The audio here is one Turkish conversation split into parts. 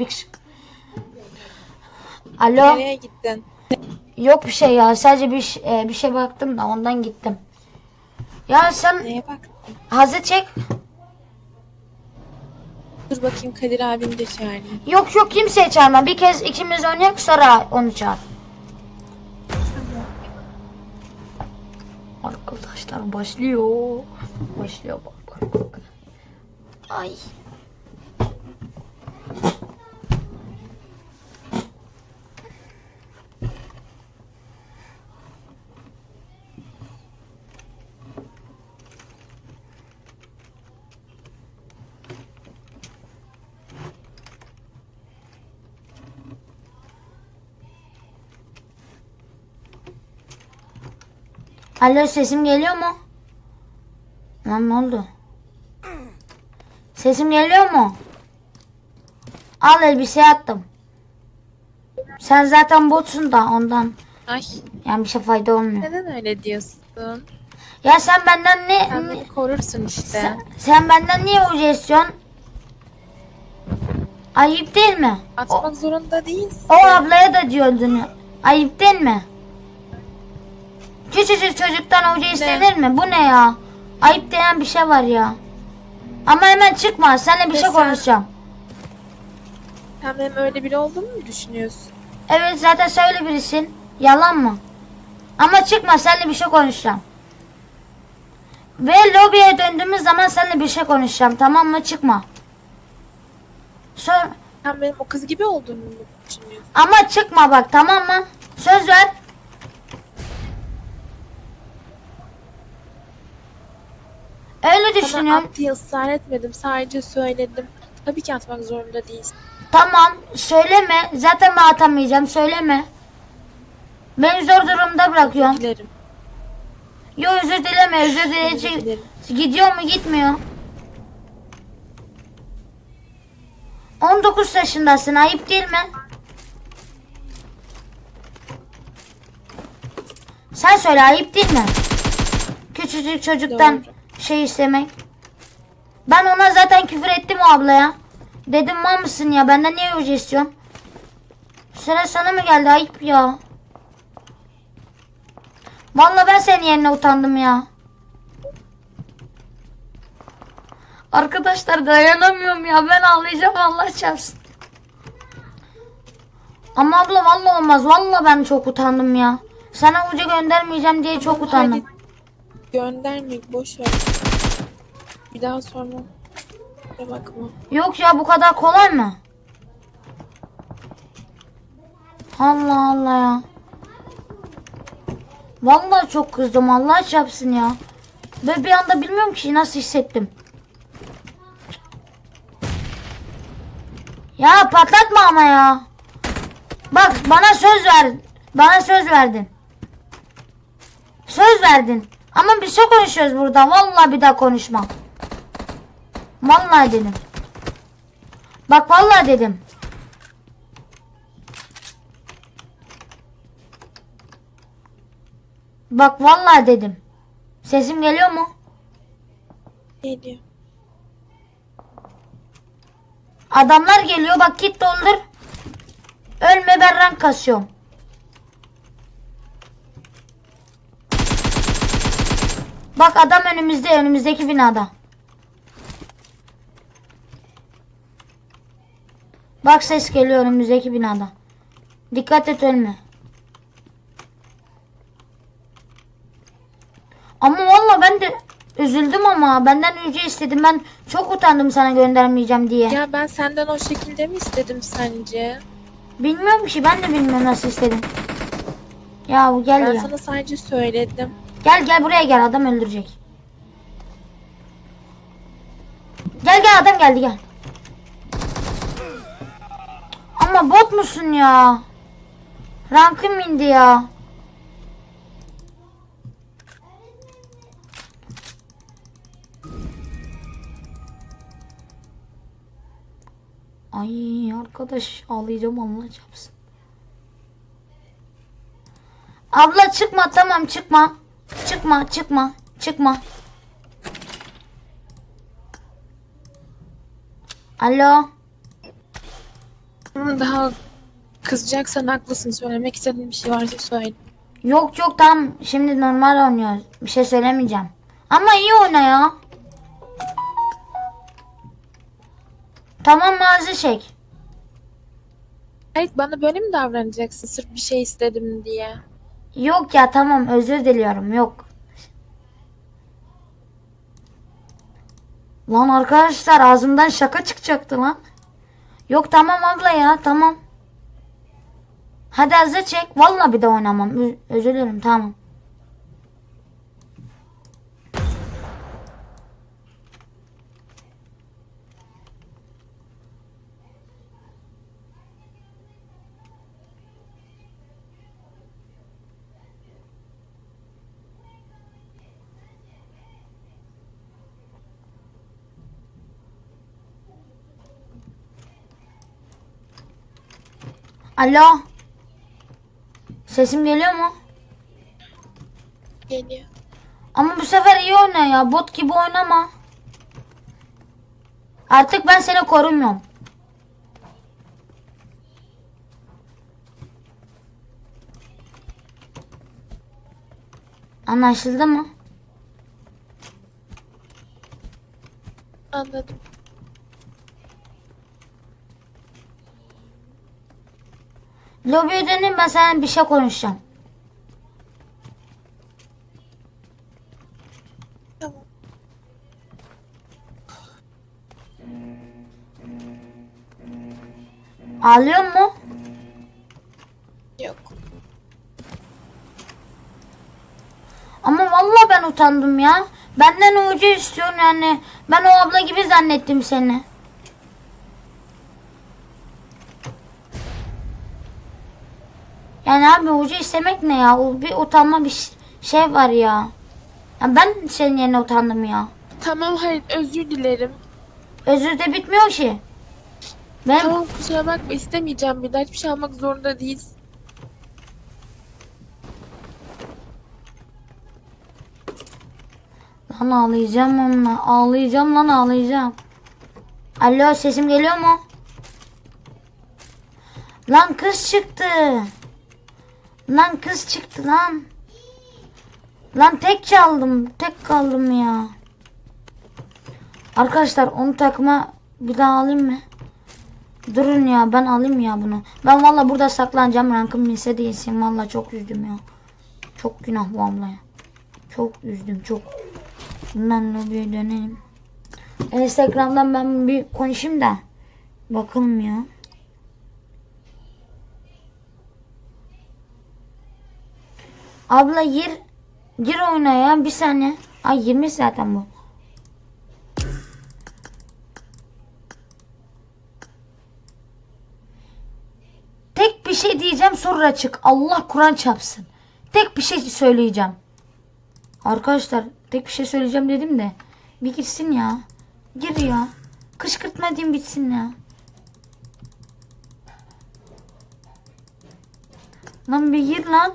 bir Alo. Nereye gittin? Yok bir şey ya. Sadece bir e, bir şey baktım da ondan gittim. Ya sen Neye baktın? hazır çek. Dur bakayım Kadir abini de çağırayım. Yok yok kimseye çağırma. Bir kez ikimiz oynayak sonra onu çağır. Arkadaşlar başlıyor. Başlıyor bak bak bak. Ay. Alo sesim geliyor mu? Lan ne oldu? Sesim geliyor mu? Al elbise attım. Sen zaten botsun da ondan. Ay Yani bir şey fayda olmuyor. neden öyle diyorsun? Ya sen benden ne, Sen beni korursun işte. sen, sen benden niye ucu istiyorsun? Ayıp değil mi? O, Atmak zorunda değilsin. o ablaya da diyordun. Ayıp değil mi? Küçücük çocuktan ucu istenir mi? Bu ne ya? Ayıp denen bir şey var ya. Ama hemen çıkma. Seninle bir Ve şey sen- konuşacağım. Sen benim öyle biri olduğumu mu düşünüyorsun? Evet zaten söyle birisin. Yalan mı? Ama çıkma seninle bir şey konuşacağım. Ve lobiye döndüğümüz zaman seninle bir şey konuşacağım. Tamam mı? Çıkma. Sonra Sen benim o kız gibi olduğumu mu düşünüyorsun? Ama çıkma bak tamam mı? Söz ver. Öyle Sana düşünüyorum. at diye ısrar etmedim. Sadece söyledim. Tabii ki atmak zorunda değilsin. Tamam söyleme. Zaten ben atamayacağım. Söyleme. Beni zor durumda bırakıyorsun. Dilerim. Yo özür dileme. Özür Özür dileyecek. dilerim. Gidiyor mu gitmiyor. 19 yaşındasın. Ayıp değil mi? Sen söyle ayıp değil mi? Küçücük çocuktan Doğru. Şey istemek. Ben ona zaten küfür ettim o ablaya. Dedim mal mısın ya benden niye öyle istiyorsun? Sıra sana mı geldi ayıp ya. Vallahi ben senin yerine utandım ya. Arkadaşlar dayanamıyorum ya ben ağlayacağım Allah çarpsın. Ama abla vallahi olmaz. Vallahi ben çok utandım ya. Sana ucu göndermeyeceğim diye çok utandım. hadi Gönderme boş. Bir daha sorma. Bir bakma. Yok ya bu kadar kolay mı? Allah Allah ya. Vallahi çok kızdım. Allah çarpsın ya. Ve bir anda bilmiyorum ki nasıl hissettim. Ya patlatma ama ya. Bak bana söz ver. Bana söz verdin. Söz verdin. Ama bir şey konuşuyoruz burada. Vallahi bir daha konuşmam. Vallahi dedim. Bak vallahi dedim. Bak vallahi dedim. Sesim geliyor mu? Geliyor. Adamlar geliyor bak git doldur. Ölme ben rank kasıyorum. Bak adam önümüzde önümüzdeki binada. Bak ses geliyor önümüzdeki binada. Dikkat et ölme. Ama valla ben de üzüldüm ama benden ücret istedim. Ben çok utandım sana göndermeyeceğim diye. Ya ben senden o şekilde mi istedim sence? Bilmiyorum ki ben de bilmiyorum nasıl istedim. Ya bu gel Ben ya. sana sadece söyledim. Gel gel buraya gel adam öldürecek. Gel gel adam geldi gel. Ama bot musun ya? Rankım indi ya. Ay arkadaş ağlayacağım Allah çarpsın. Abla çıkma tamam çıkma. Çıkma çıkma çıkma. Alo. Daha kızacaksan haklısın. Söylemek istediğin bir şey varsa söyle. Yok yok tamam şimdi normal oynuyoruz. Bir şey söylemeyeceğim. Ama iyi oyna ya. Tamam mağaza çek. Hayır bana böyle mi davranacaksın sırf bir şey istedim diye? Yok ya tamam özür diliyorum yok. Lan arkadaşlar ağzımdan şaka çıkacaktı lan. Yok tamam abla ya tamam. Hadi hazır çek. Vallahi bir de oynamam. Ö- özür dilerim tamam. Alo. Sesim geliyor mu? Geliyor. Ama bu sefer iyi oyna ya. Bot gibi oynama. Artık ben seni korumuyorum. Anlaşıldı mı? Anladım. Lobiye döneyim ben sana bir şey konuşacağım. Ağlıyor mu? Yok. Ama vallahi ben utandım ya. Benden ucu istiyorsun yani. Ben o abla gibi zannettim seni. Yani abi ucu istemek ne ya? O bir utanma bir şey var ya. ya ben senin yerine utandım ya. Tamam hayır özür dilerim. Özür de bitmiyor ki. Ben Tamam kusura bakma istemeyeceğim bir daha hiçbir şey almak zorunda değilsin. lan ağlayacağım onunla. Ağlayacağım lan ağlayacağım. Alo sesim geliyor mu? Lan kız çıktı. Lan kız çıktı lan. Lan tek çaldım. Tek kaldım ya. Arkadaşlar onu takma bir daha alayım mı? Durun ya ben alayım ya bunu. Ben valla burada saklanacağım. Rankım lise değilsin. Valla çok üzdüm ya. Çok günah bu ablaya. Çok üzdüm çok. Bundan lobiye dönelim. Instagram'dan ben bir konuşayım da. Bakalım ya. Abla gir. Gir oyuna ya bir saniye. Ay 20 zaten bu. Tek bir şey diyeceğim sonra çık. Allah Kur'an çarpsın. Tek bir şey söyleyeceğim. Arkadaşlar tek bir şey söyleyeceğim dedim de. Bir gitsin ya. Gir ya. Kışkırtma diyeyim bitsin ya. Lan bir gir lan.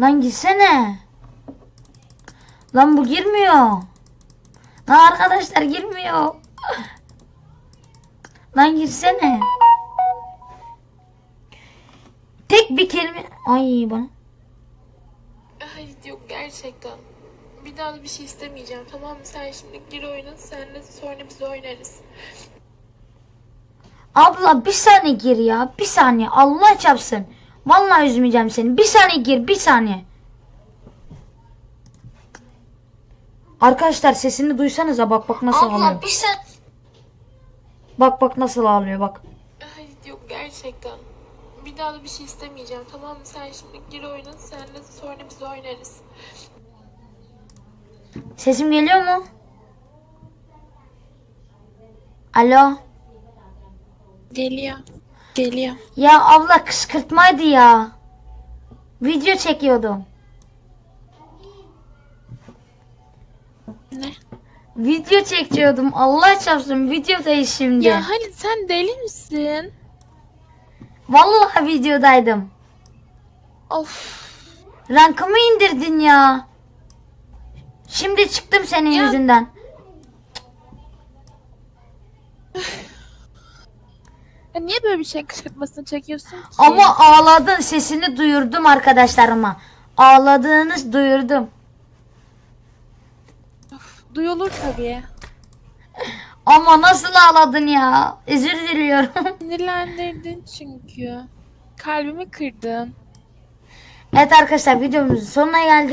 Lan gitsene. Lan bu girmiyor. Lan arkadaşlar girmiyor. Lan girsene. Tek bir kelime. Ay bana. Hayır yok gerçekten. Bir daha da bir şey istemeyeceğim tamam mı? Sen şimdi gir oyuna senle sonra biz oynarız. Abla bir saniye gir ya. Bir saniye. Allah çarpsın. Vallahi üzmeyeceğim seni. Bir saniye gir. Bir saniye. Arkadaşlar sesini duysanıza bak bak nasıl ağlıyor. bir sen... Bak bak nasıl ağlıyor bak. Hayır yok gerçekten. Bir daha da bir şey istemeyeceğim tamam mı? Sen şimdi gir oyuna senle sonra biz oynarız. Sesim geliyor mu? Alo. Geliyor. Geliyor. Ya abla kışkırtmaydı ya. Video çekiyordum. Ne? Video çekiyordum. Allah çarpsın videodayız şimdi. Ya Halil sen deli misin? Vallahi videodaydım. Of. Rankımı indirdin ya. Şimdi çıktım senin Ya- yüzünden. Sen niye böyle bir şey kışkırtmasını çekiyorsun ki? Ama ağladın sesini duyurdum arkadaşlarıma. Ağladığını duyurdum. Duyulur tabii. Ama nasıl ağladın ya? Özür diliyorum. Sinirlendirdin çünkü. Kalbimi kırdın. evet arkadaşlar videomuzun sonuna geldik.